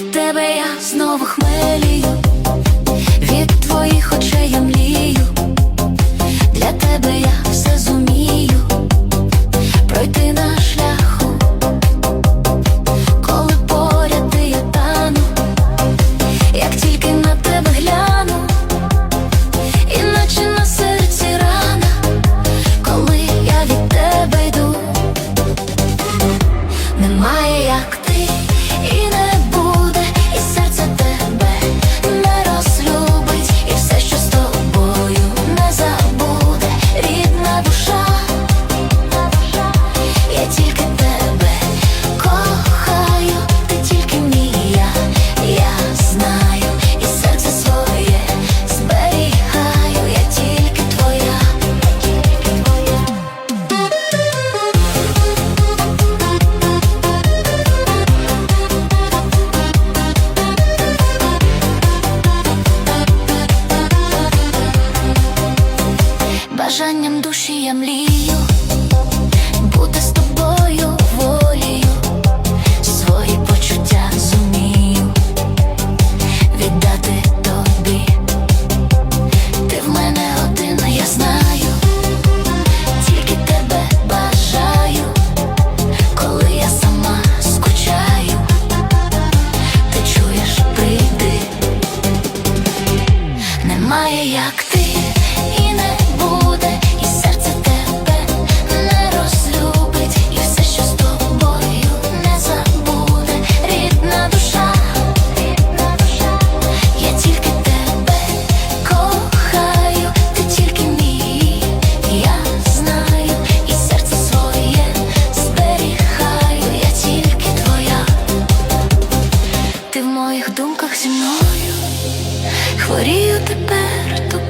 від тебе я знову хмелію, від твоїх очей я млію. Душі я млію, бути з тобою волею, свої почуття зумію віддати тобі. Ти в мене один, я знаю, тільки тебе бажаю, коли я сама скучаю, ти чуєш, прийди, немає як ти, ти в моїх думках зі мною, хворію тепер тобою,